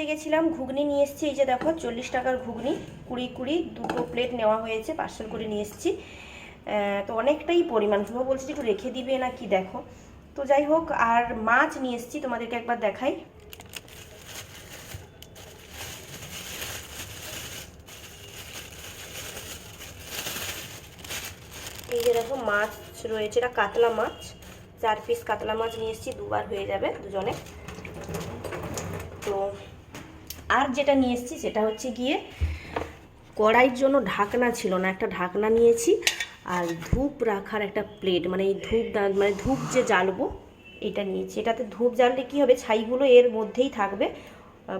নিচে গেছিলাম, ঘুগনি নিয়ে এসেছি। এই যে দেখো, চল্লিশ টাকার ঘুগনি, কুড়ি কুড়ি, দুটো প্লেট নেওয়া হয়েছে পার্সেল করে নিয়ে এসেছি। তো অনেকটাই পরিমাণ। শুভ বলছি একটু রেখে দিবে না, কি দেখো। তো যাই হোক, আর মাছ নিয়ে এসেছি, তোমাদেরকে একবার দেখাই। এই যে দেখো, মাছ রয়েছে, এটা কাতলা মাছ। চার পিস কাতলা মাছ নিয়ে এসেছি, দুবার হয়ে যাবে দুজনে। আর যেটা নিয়ে এসেছি সেটা হচ্ছে গিয়ে কড়াইয়ের জন্য ঢাকনা ছিল না, একটা ঢাকনা নিয়েছি আর ধূপ রাখার একটা প্লেট মানে এই ধূপ মানে ধূপ যে জ্বালবো, এটা নিয়েছি। এটাতে ধূপ জ্বাললে কী হবে? ছাইগুলো এর মধ্যেই থাকবে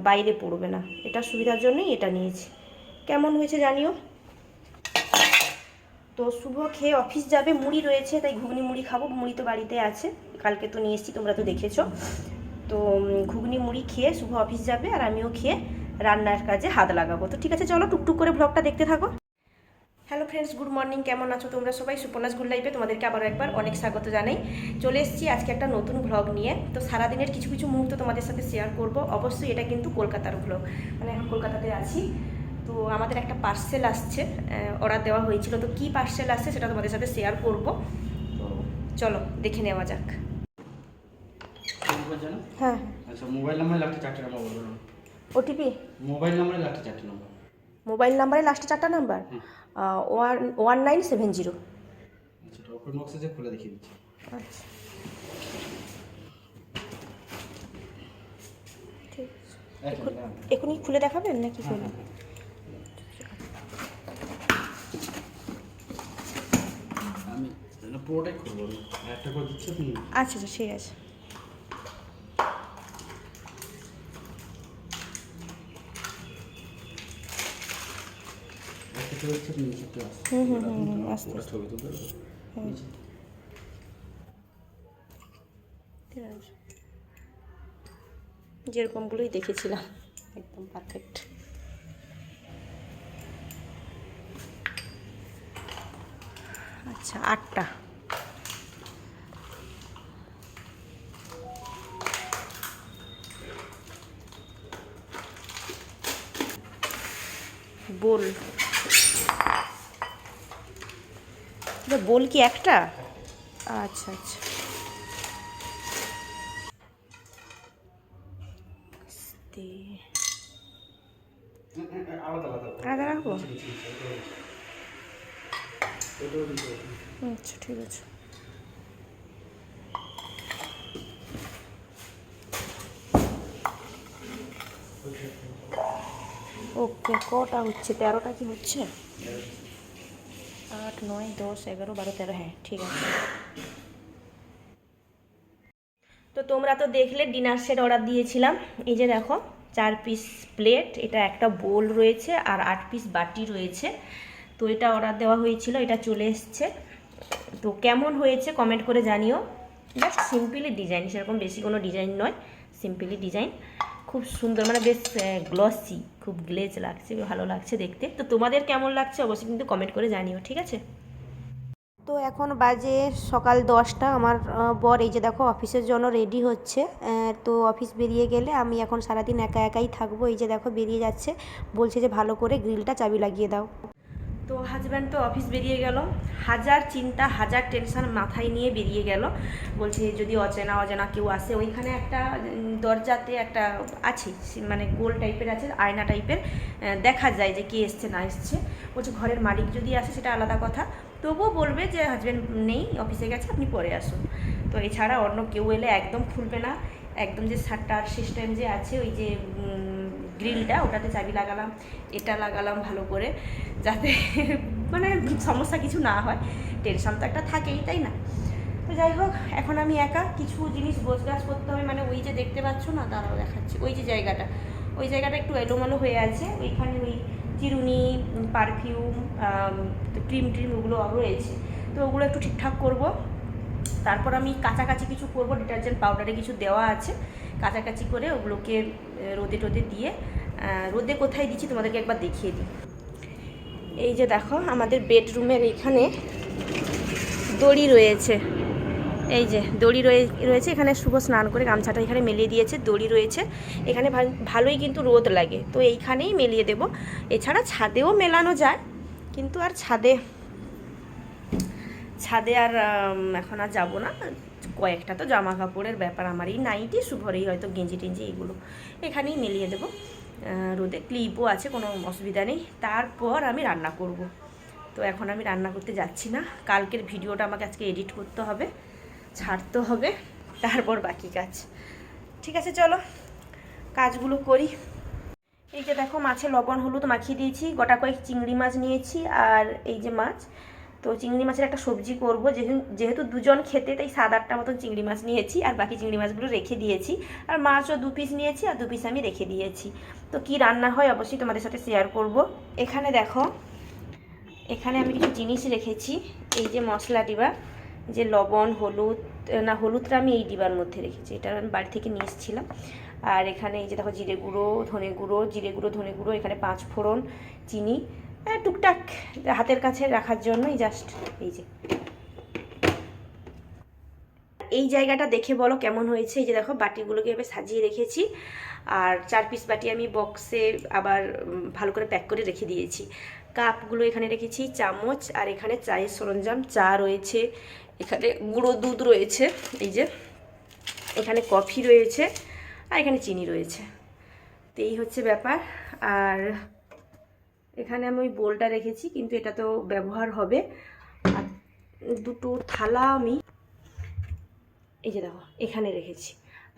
বাইরে পড়বে না। এটা সুবিধার জন্যই এটা নিয়েছি। কেমন হয়েছে জানিও? তো শুভ খেয়ে অফিস যাবে, মুড়ি রয়েছে, তাই ঘুগনি মুড়ি খাব। মুড়ি তো বাড়িতে আছে, কালকে তো নিয়ে এসেছি, তোমরা তো দেখেছ। তো ঘুগনি মুড়ি খেয়ে শুভ অফিস যাবে আর আমিও খেয়ে রান্নার কাজে হাত লাগাবো। তো ঠিক আছে, চলো টুকটুক করে ব্লগটা দেখতে থাকো। হ্যালো ফ্রেন্ডস গুড মর্নিং কেমন আছো তোমরা সবাই? সুপর্ণাস গুড লাইফে তোমাদেরকে আবারও একবার অনেক স্বাগত জানাই। চলে এসেছি আজকে একটা নতুন ভ্লগ নিয়ে। তো সারাদিনের কিছু কিছু মুহূর্ত তোমাদের সাথে শেয়ার করব। অবশ্যই এটা কিন্তু কলকাতার ভ্লগ মানে এখন কলকাতাতে আছি। তো আমাদের একটা পার্সেল আসছে অর্ডার দেওয়া হয়েছিল। তো কি পার্সেল আসছে সেটা তোমাদের সাথে শেয়ার করব। তো চলো, দেখে নেওয়া যাক। জানো হ্যাঁ। আচ্ছা মোবাইল নাম্বারে লাস্টে চারটে নম্বর বলুন ওটিপি? মোবাইল নাম্বারে লাস্টে চারটে নম্বর মোবাইল নাম্বারে লাস্টে চারটা number one one nine seven zero. আচ্ছা ওপেন বক্সে যে খুলে দেখিয়ে দিচ্ছি। আচ্ছা। হ্যাঁ। এখনই খুলে দেখাবেন নাকি হ্যাঁ, খুলে হ্যাঁ। আমি পুরোটাই খুলবো একটা করে দিচ্ছি আচ্ছা আচ্ছা ঠিক আছে। নিচে হুম, হুম, হুম, আস্তে ছবি তুলতে নিচে। ঠিক আছে যেরকমগুলোই দেখেছিলাম একদম পারফেক্ট আচ্ছা আটটা। বোল এটা বোল কি একটা? আচ্ছা আচ্ছা। রাখব। আচ্ছা ঠিক আছে। ওকে। কটা হচ্ছে? তেরোটা কি হচ্ছে? আট নয় দশ এগারো বারো তেরো হ্যাঁ ঠিক আছে তো তোমরা তো দেখলে ডিনার সেট অর্ডার দিয়েছিলাম এই যে দেখো, চার পিস প্লেট এটা একটা বোল রয়েছে আর আট পিস বাটি রয়েছে। তো এটা অর্ডার দেওয়া হয়েছিল, এটা চলে এসছে। তো কেমন হয়েছে কমেন্ট করে জানিও। জাস্ট সিম্পলি ডিজাইন সেরকম বেশি কোনো ডিজাইন নয় সিম্পলি ডিজাইন খুব সুন্দর মানে বেশ গ্লসি খুব গ্লেজ লাগছে ভালো লাগছে দেখতে। তো তোমাদের কেমন লাগছে অবশ্যই কিন্তু কমেন্ট করে জানিও, ঠিক আছে? তো এখন বাজে সকাল দশটা, আমার বর এই যে দেখো অফিসের জন্য রেডি হচ্ছে। তো অফিস বেরিয়ে গেলে আমি এখন সারাদিন একা একাই থাকব। এই যে দেখো বেরিয়ে যাচ্ছে, বলছে যে ভালো করে গ্রিলটা চাবি লাগিয়ে দাও। তো হাজব্যান্ড তো অফিস বেরিয়ে গেল। হাজার চিন্তা, হাজার টেনশন মাথায় নিয়ে বেরিয়ে গেল। বলছে, যদি অচেনা, অজানা কেউ আসে, ওইখানে একটা দরজাতে একটা আছে মানে গোল টাইপের আছে, আয়না টাইপের দেখা যায় যে কে এসছে, না এসছে। বলছে, ঘরের মালিক যদি আসে, সেটা আলাদা কথা। তবুও বলবে যে হাজব্যান্ড নেই অফিসে গেছে, আপনি পরে আসুন। তো এছাড়া অন্য কেউ এলে একদম খুলবে না। একদম যে শাটার সিস্টেম যে আছে, ওই যে গ্রিলটা ওটাতে চাবি লাগালাম, এটা লাগালাম ভালো করে, যাতে মানে সমস্যা কিছু না হয়। টেনশন তো একটা থাকেই, তাই না? তো যাই হোক, এখন আমি একা, কিছু জিনিস গোছগাছ করতে হবে মানে ওই যে দেখতে পাচ্ছ না তারাও দেখাচ্ছি, ওই যে জায়গাটা। ওই জায়গাটা একটু এলোমেলো হয়ে আছে, ওইখানে ওই চিরুনি পারফিউম ক্রিম ট্রিম ওগুলো রয়েছে। তো ওগুলো একটু ঠিকঠাক করব। তারপর আমি কাছাকাছি কিছু করব ডিটারজেন্ট পাউডারে কিছু দেওয়া আছে। কাছাকাছি করে ওগুলোকে রোদে টোদে দিয়ে রোদে কোথায় দিচ্ছি তোমাদেরকে একবার দেখিয়ে দিই। এই যে দেখো, আমাদের বেডরুমের এইখানে দড়ি রয়েছে। এই যে দড়ি রয়ে, রয়েছে, এখানে শুভ স্নান করে গামছাটা এখানে মেলিয়ে দিয়েছে, দড়ি রয়েছে। এখানে ভালোই কিন্তু রোদ লাগে, তো এইখানেই মেলিয়ে দেব। এছাড়া ছাদেও মেলানো যায়, কিন্তু আর ছাদে ছাদে আর এখন আর যাব না। কয়েকটা তো জামা কাপড়ের ব্যাপার আমার এই নাইটি শুভরেই হয়তো গেঞ্জি টেঞ্জি এগুলো। এখানেই মেলিয়ে দেবো। রোদে ক্লিপও আছে, কোনো অসুবিধা নেই। তারপর আমি রান্না করব। তো এখন আমি রান্না করতে যাচ্ছি না। কালকের ভিডিওটা আমাকে আজকে এডিট করতে হবে, ছাড়তে হবে, তারপর বাকি কাজ। ঠিক আছে, চলো, কাজগুলো করি। এই যে দেখো, মাছে লবণ, হলুদ মাখিয়ে দিয়েছি, গোটা কয়েক চিংড়ি মাছ নিয়েছি, আর এই যে মাছ তো চিংড়ি মাছের একটা সবজি করব। যেহেতু দুজন খেতে, তাই সাত আটটা মতন চিংড়ি মাছ নিয়েছি আর বাকি চিংড়ি মাছগুলো রেখে দিয়েছি। আর মাছও দু পিস নিয়েছি আর দু পিস আমি রেখে দিয়েছি। তো কি রান্না হয় অবশ্যই তোমাদের সাথে শেয়ার করব। এখানে দেখো, এখানে আমি কিছু জিনিস রেখেছি। এই যে মশলা ডিবা যে লবণ, হলুদ না, হলুদটা আমি এই ডিবার মধ্যে রেখেছি। এটা আমি বাড়ি থেকে নিয়ে এসেছিলাম। আর এখানে এই যে দেখো জিরে গুঁড়ো, ধনে গুঁড়ো, জিরে গুঁড়ো, ধনে গুঁড়ো, এখানে পাঁচ ফোড়ন চিনি টুকটাক হাতের কাছে রাখার জন্যই জাস্ট এই যে। এই জায়গাটা দেখে বলো কেমন হয়েছে? এই যে দেখো, বাটিগুলোকে এভাবে সাজিয়ে রেখেছি। আর চার পিস বাটি আমি বক্সে আবার ভালো করে প্যাক করে রেখে দিয়েছি। কাপগুলো এখানে রেখেছি, চামচ, আর এখানে চায়ের সরঞ্জাম, চা রয়েছে, এখানে গুঁড়ো দুধ রয়েছে, এই যে। এখানে কফি রয়েছে, আর এখানে চিনি রয়েছে। তো এই হচ্ছে ব্যাপার। আর এখানে আমি ওই বোলটা রেখেছি, কিন্তু এটা তো ব্যবহার হবে। আর দুটো থালা আমি এই যে দেখো, এখানে রেখেছি।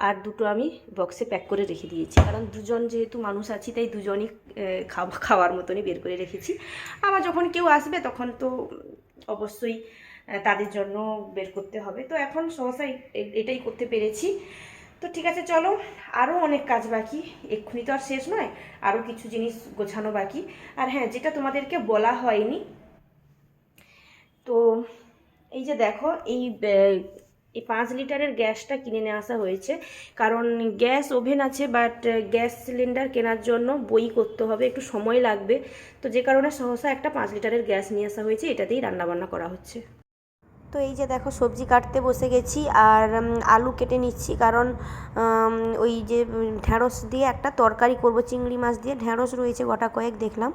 আর দুটো আমি বক্সে প্যাক করে রেখে দিয়েছি। কারণ দুজন যেহেতু মানুষ আছি, তাই দুজনই খাওয়ার মতনই বের করে রেখেছি। আবার যখন কেউ আসবে, তখন তো অবশ্যই তাদের জন্য বের করতে হবে। তো এখন সহসা এটাই করতে পেরেছি। তো ঠিক আছে, চলো। আরও অনেক কাজ বাকি। এক্ষুনি তো আর শেষ নয় আরও কিছু জিনিস গোছানো বাকি। আর হ্যাঁ যেটা তোমাদেরকে বলা হয়নি, তো এই যে দেখো, এই এই পাঁচ লিটারের গ্যাসটা কিনে নিয়ে আসা হয়েছে। কারণ গ্যাস ওভেন আছে, বাট গ্যাস সিলিন্ডার কেনার জন্য বই করতে হবে, একটু সময় লাগবে। তো যে কারণে সহসা একটা পাঁচ লিটারের গ্যাস নিয়ে আসা হয়েছে, এটাতেই রান্নাবান্না করা হচ্ছে। তো এই যে দেখো সবজি কাটতে বসে গেছি আর আলু কেটে নিচ্ছি। কারণ ওই যে ঢ্যাঁড়স দিয়ে একটা তরকারি করব, চিংড়ি মাছ দিয়ে। ঢ্যাঁড়স রয়েছে গোটা কয়েক দেখলাম।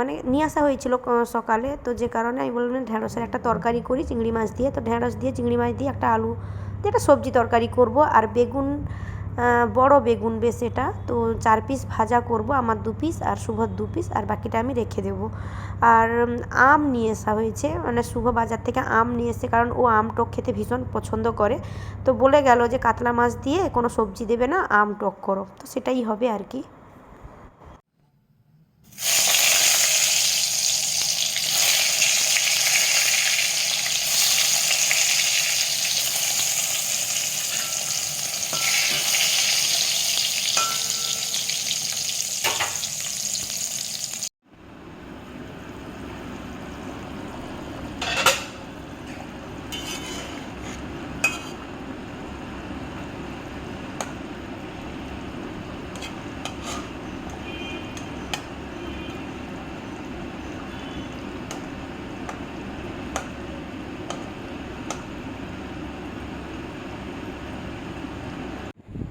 মানে নিয়ে আসা হয়েছিল সকালে। তো যে কারণে আমি বললাম ঢ্যাঁড়সের একটা তরকারি করি, চিংড়ি মাছ দিয়ে। তো ঢ্যাঁড়স দিয়ে, চিংড়ি মাছ দিয়ে একটা আলু দিয়ে একটা সবজি তরকারি করব। আর বেগুন বড় বেগুন বেশ এটা। তো চার পিস ভাজা করব, আমার দু পিস আর শুভর দু পিস আর বাকিটা আমি রেখে দেব। আর আম নিয়ে আসা হয়েছে মানে শুভ বাজার থেকে আম নিয়ে এসে কারণ ও আম টক খেতে ভীষণ পছন্দ করে। তো বলে গেল যে, কাতলা মাছ দিয়ে কোনো সবজি দেবে না, আম টক করো। তো সেটাই হবে আর কি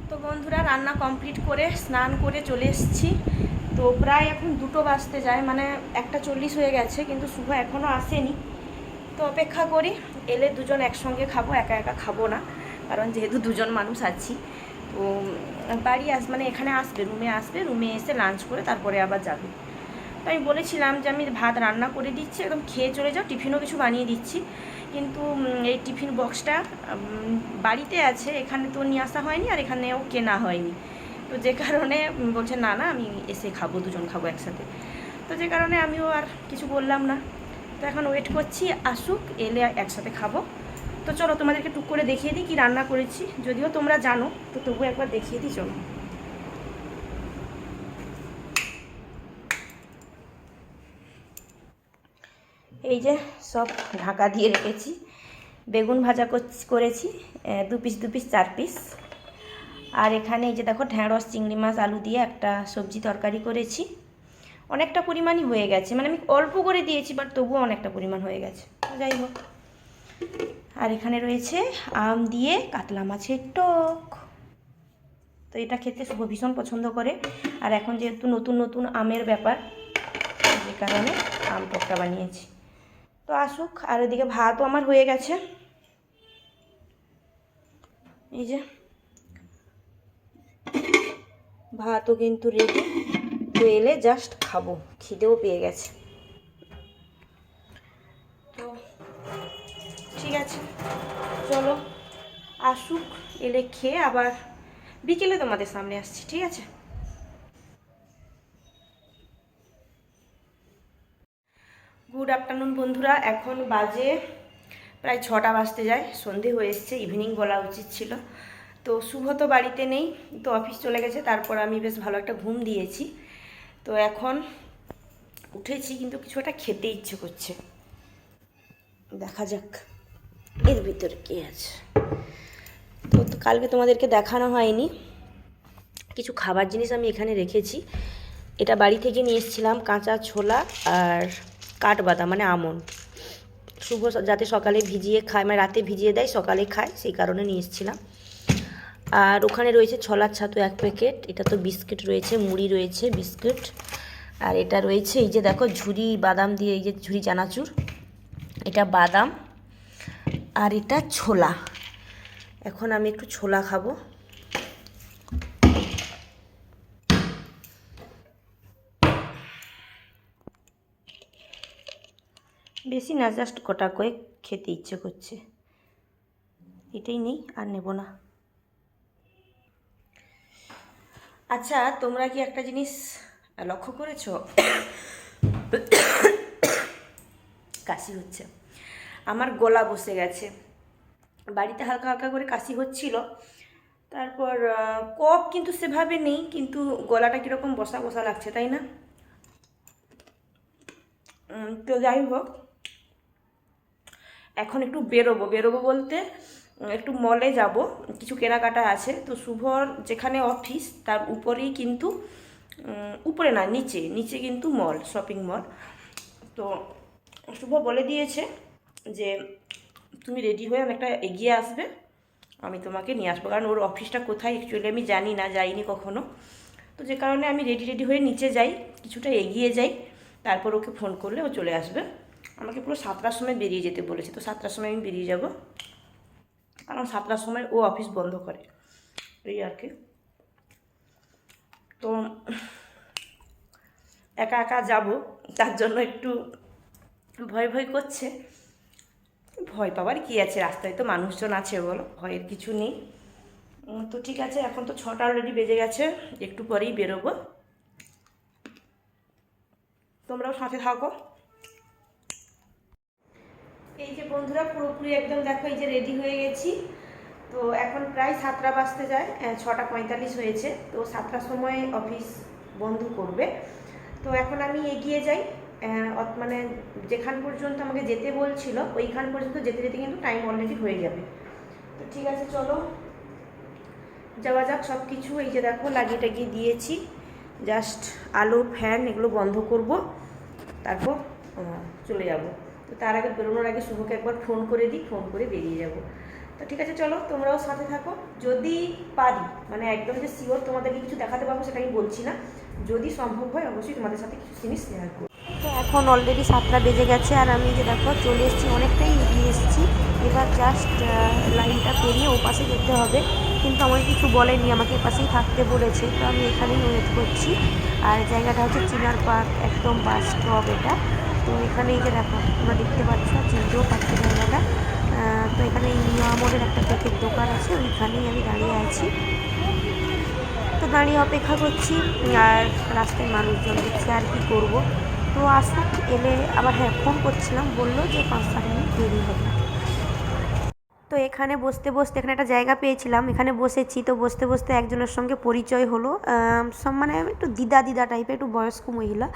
তো বন্ধুরা রান্না কমপ্লিট করে স্নান করে চলে এসেছি। তো প্রায় এখন দুটো বাজতে যায় মানে একটা চল্লিশ হয়ে গেছে, কিন্তু শুভ এখনও আসেনি। তো অপেক্ষা করি, এলে দুজন একসঙ্গে খাব, একা একা খাব না, কারণ যেহেতু দুজন মানুষ আছি। তো বাড়ি আস মানে এখানে আসবে, রুমে আসবে, রুমে এসে লাঞ্চ করে তারপরে আবার যাবে। তো আমি বলেছিলাম যে আমি ভাত রান্না করে দিচ্ছি, একদম খেয়ে চলে যাও, টিফিনও কিছু বানিয়ে দিচ্ছি। কিন্তু এই টিফিন বক্সটা বাড়িতে আছে, এখানে তো নিয়ে আসা হয়নি আর এখানেও কেনা হয়নি। তো যে কারণে বলছে, না না, আমি এসে খাব, দুজন খাব একসাথে। তো যে কারণে আমিও আর কিছু বললাম না। তো এখন ওয়েট করছি, আসুক, এলে একসাথে খাব। তো চলো তোমাদেরকে টুক করে দেখিয়ে দিই কি রান্না করেছি। যদিও তোমরা জানো, তো তবু একবার দেখিয়ে দিই, চলো। এই যে সব ঢাকা দিয়ে রেখেছি। বেগুন ভাজা করছি- দু পিস দু পিস চার পিস আর এখানে এই যে দেখো ঢ্যাঁড়স, চিংড়ি মাছ, আলু দিয়ে একটা সবজি তরকারি করেছি। অনেকটা পরিমাণই হয়ে গেছে। মানে আমি অল্প করে দিয়েছি বাট তবুও অনেকটা পরিমাণ হয়ে গেছে। যাই হোক। আর এখানে রয়েছে আম দিয়ে কাতলা মাছের টক। তো এটা খেতে শুভ, ভীষণ পছন্দ করে। আর এখন যেহেতু নতুন নতুন আমের ব্যাপার, যে কারণে আম টকটা বানিয়েছি। তো আসুক, আর এদিকে ভাতও আমার হয়ে গেছে। এই যে, ভাতও কিন্তু রেডি তো এলে জাস্ট খাব, খিদেও পেয়ে গেছে। তো ঠিক আছে, চলো, আসুক, এলে খেয়ে আবার বিকেলে তোমাদের সামনে আসছি, ঠিক আছে? গুড আফটারনুন বন্ধুরা। এখন বাজে প্রায় ছটা বাজতে যায়। সন্ধে হয়ে এসছে ইভিনিং বলা উচিত ছিল। তো শুভ তো বাড়িতে নেই, তো অফিস চলে গেছে। তারপর আমি বেশ ভালো একটা ঘুম দিয়েছি। তো এখন উঠেছি, কিন্তু কিছু একটা খেতে ইচ্ছে করছে। দেখা যাক এর ভিতরে কী আছে। তো কালকে তোমাদেরকে দেখানো হয়নি। কিছু খাবার জিনিস আমি এখানে রেখেছি। এটা বাড়ি থেকে নিয়ে এসেছিলাম, কাঁচা ছোলা আর কাঠবাদাম মানে আমন্ড শুভ যাতে সকালে ভিজিয়ে খায় মানে রাতে ভিজিয়ে দেয়, সকালে খায়, সেই কারণে নিয়ে এসেছিলাম। আর ওখানে রয়েছে ছলার ছাতু এক প্যাকেট, এটা তো বিস্কিট রয়েছে, মুড়ি রয়েছে, বিস্কিট। আর এটা রয়েছে, এই যে দেখো, ঝুরি বাদাম দিয়ে, এই যে ঝুরি চানাচুর। এটা বাদাম, আর এটা ছোলা। এখন আমি একটু ছোলা খাব। বেশি না জাস্ট কটা কয়েক খেতে ইচ্ছে করছে। এটাই নেই, আর নেব না। আচ্ছা তোমরা কি একটা জিনিস লক্ষ্য করেছ? কাশি হচ্ছে। আমার গলা বসে গেছে। বাড়িতে হালকা হালকা করে কাশি হচ্ছিল। তারপর কফ কিন্তু সেভাবে নেই, কিন্তু গলাটা কীরকম বসা বসা লাগছে, তাই না? তো যাই হোক এখন একটু বেরোবো। বেরোবো বলতে একটু মলে যাব। কিছু কেনাকাটা আছে। তো শুভর যেখানে অফিস তার উপরেই কিন্তু উপরে না, নিচে নিচে কিন্তু মল শপিং মল তো শুভ বলে দিয়েছে যে, তুমি রেডি হয়ে অনেকটা এগিয়ে আসবে। আমি তোমাকে নিয়ে আসব। কারণ ওর অফিসটা কোথায় অ্যাকচুয়ালি আমি জানি না, যাইনি কখনো। তো যে কারণে আমি রেডি রেডি হয়ে নিচে যাই, কিছুটা এগিয়ে যাই। তারপর ওকে ফোন করলে ও চলে আসবে। আমাকে পুরো সাতটার সময় বেরিয়ে যেতে বলেছে, তো সাতটার সময় আমি বেরিয়ে যাব। কারণ সাতটার সময় ও অফিস বন্ধ করে, এই আর কি। তো একা একা যাব, তার জন্য একটু ভয় ভয় করছে। ভয় পাওয়ার কি আছে? রাস্তায় তো মানুষজন আছে বলো, ভয়ের কিছু নেই। তো ঠিক আছে, এখন তো ছটা অলরেডি বেজে গেছে, একটু পরেই বেরোবো। তোমরাও সাথে থাকো। এই যে বন্ধুরা, পুরোপুরি একদম দেখো এই যে রেডি হয়ে গেছি। তো এখন প্রায় সাতটা বাজতে যায় ছটা পঁয়তাল্লিশ হয়েছে। তো সাতটার সময় অফিস বন্ধ করবে। তো এখন আমি এগিয়ে যাই মানে যেখান পর্যন্ত আমাকে যেতে বলছিল, ওইখান পর্যন্ত যেতে যেতে কিন্তু টাইম অলরেডি হয়ে যাবে। তো ঠিক আছে, চলো। যাওয়া যাক সব কিছু এই যে দেখো, লাগিয়ে টাগিয়ে দিয়েছি। জাস্ট আলো ফ্যান এগুলো বন্ধ করব। তারপর চলে যাব। তো তার আগে বেরোনোর আগে শুভকে একবার ফোন করে দিই, ফোন করে বেরিয়ে যাব। তো ঠিক আছে, চলো, তোমরাও সাথে থাকো। যদি পারি মানে একদম যে শিওর তোমাদেরকে কিছু দেখাতে পারব সেটা আমি বলছি না। যদি সম্ভব হয়, অবশ্যই তোমাদের সাথে কিছু জিনিস শেয়ার করব। তো এখন অলরেডি সাতটা বেজে গেছে, আর আমি যে দেখো চলে এসেছি, অনেকটাই এগিয়ে এসেছি। এবার জাস্ট লাইনটা পেরিয়ে ও পাশে যেতে হবে। কিন্তু আমাকে কিছু বলেনি, আমাকে পাশেই থাকতে বলেছে। তো আমি এখানেই ওয়েট করছি। আর জায়গাটা হচ্ছে চিনার পার্ক, একদম বাস স্টপ এটা। তো এখানে এই যে দেখো, তোমরা দেখতে পাচ্ছ চিনতেও পাচ্ছি জায়গাটা। তো এখানে আমলের একটা কেকের দোকান আছে, ওইখানেই আমি দাঁড়িয়ে আছি। তো দাঁড়িয়ে অপেক্ষা করছি, আর রাস্তায় মানুষজন দেখছি, আর কি করব। তো আসুক, এলে আবার হ্যাঁ ফোন করছিলাম, বলল যে পাঁচ সাত মিনিট দেরি হবে। এখানে বসতে বসতে এখানে একটা জায়গা পেয়েছিলাম। এখানে বসেছি তো বসতে বসতে একজনের সঙ্গে পরিচয় হলো। সব মানে একটু দিদা দিদা টাইপের একটু বয়স্ক মহিলা।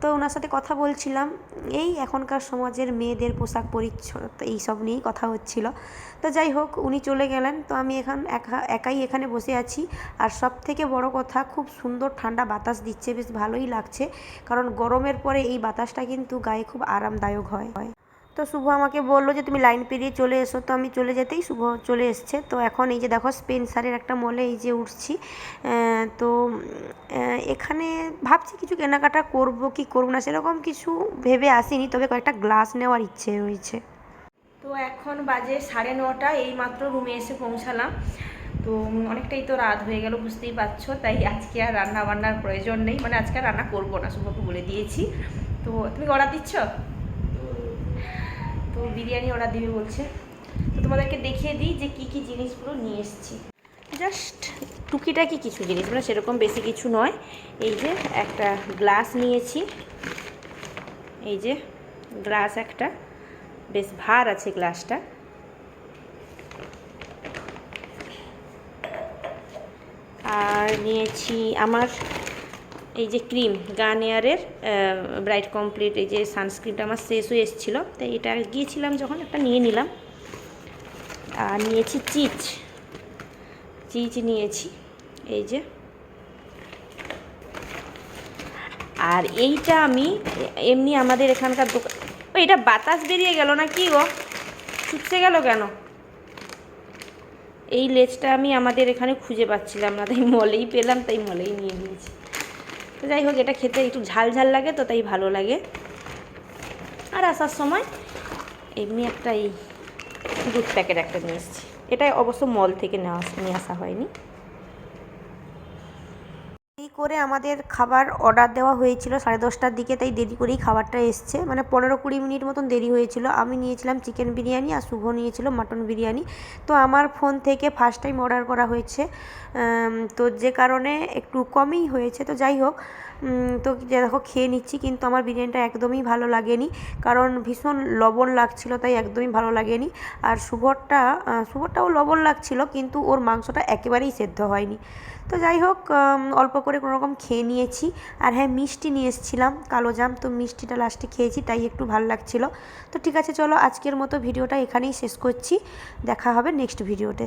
তো ওনার সাথে কথা বলছিলাম। এই এখনকার সমাজের মেয়েদের পোশাক পরিচ্ছদ এইসব নিয়েই কথা হচ্ছিল। তো যাই হোক, উনি চলে গেলেন। তো আমি এখান একা, একাই এখানে বসে আছি। আর সব থেকে বড় কথা, খুব সুন্দর ঠান্ডা বাতাস দিচ্ছে। বেশ ভালোই লাগছে। কারণ গরমের পরে এই বাতাসটা কিন্তু গায়ে খুব আরামদায়ক হয়। তো শুভ আমাকে বলল যে, তুমি লাইন পেরিয়ে চলে এসো। তো আমি চলে যেতেই শুভ চলে এসছে। তো এখন এই যে দেখো স্পেন্সারের একটা মলে এই যে উঠছি। তো এখানে ভাবছি কিছু কেনাকাটা করব, কি করব না, সেরকম কিছু ভেবে আসিনি, তবে কয়েকটা গ্লাস নেওয়ার ইচ্ছে রয়েছে। তো এখন বাজে সাড়ে নটা, এই মাত্র রুমে এসে পৌঁছালাম। তো, অনেকটাই তো রাত হয়ে গেল, বুঝতেই পারছ, তাই আজকে আর রান্না বান্নার প্রয়োজন নেই। মানে আজকে রান্না করব না, শুভকে বলে দিয়েছি। তো, তুমি অর্ডার দিচ্ছ? বিরিয়ানি অর্ডার দিবে বলছে। তো তোমাদেরকে দেখিয়ে দিই যে কি কি জিনিসগুলো নিয়ে এসেছি। জাস্ট টুকিটাকি কিছু জিনিস মানে সেরকম বেশি কিছু নয়। এই যে একটা গ্লাস নিয়েছি। এই যে গ্লাস একটা। বেশ ভার আছে গ্লাসটা আর নিয়েছি আমার এই যে ক্রিম গার্নিয়ারের ব্রাইট কমপ্লিট, এই যে সানস্ক্রিনটা আমার শেষ হয়ে এসেছিল। তাই এটা গিয়েছিলাম যখন একটা নিয়ে নিলাম। আর নিয়েছি চিজ। চিজ নিয়েছি, এই যে। আর এইটা আমি এমনি আমাদের এখানকার দোকান ও, এটা বাতাস বেরিয়ে গেল না কি গো? চুপসে গেল কেন? এই লেজটা আমি আমাদের এখানে খুঁজে পাচ্ছিলাম না, তাই মলেই পেলাম, তাই মলেই নিয়ে নিয়েছি। তো যাই হোক, এটা খেতে একটু ঝাল ঝাল লাগে তো, তাই ভালো লাগে। আর আসার সময় এমনি একটা এই দুধ প্যাকেট একটা নিয়ে এসেছি। এটা অবশ্য মল থেকে নেওয়া নিয়ে আসা হয়নি। করে আমাদের খাবার অর্ডার দেওয়া হয়েছিল সাড়ে দশটার দিকে, তাই দেরি করেই খাবারটা এসছে। মানে পনেরো কুড়ি মিনিট মতন দেরি হয়েছিল। আমি নিয়েছিলাম চিকেন বিরিয়ানি আর শুভ নিয়েছিল মাটন বিরিয়ানি। তো আমার ফোন থেকে ফার্স্ট টাইম অর্ডার করা হয়েছে। তো যে কারণে একটু কমই হয়েছে। তো যাই হোক তো দেখো, খেয়ে নিচ্ছি, কিন্তু আমার বিরিয়ানিটা একদমই ভালো লাগেনি। কারণ ভীষণ লবণ লাগছিল, তাই একদমই ভালো লাগেনি। আর শুভরটা শুভরটাও লবণ লাগছিল, কিন্তু ওর মাংসটা একেবারেই সেদ্ধ হয়নি। তো যাই হোক অল্প করে কোনো রকম খেয়ে নিয়েছি। আর হ্যাঁ মিষ্টি নিয়ে এসেছিলাম, কালো জাম। তো মিষ্টিটা লাস্টে খেয়েছি, তাই একটু ভালো লাগছিল। তো ঠিক আছে, চলো আজকের মতো ভিডিওটা এখানেই শেষ করছি। দেখা হবে নেক্সট ভিডিওতে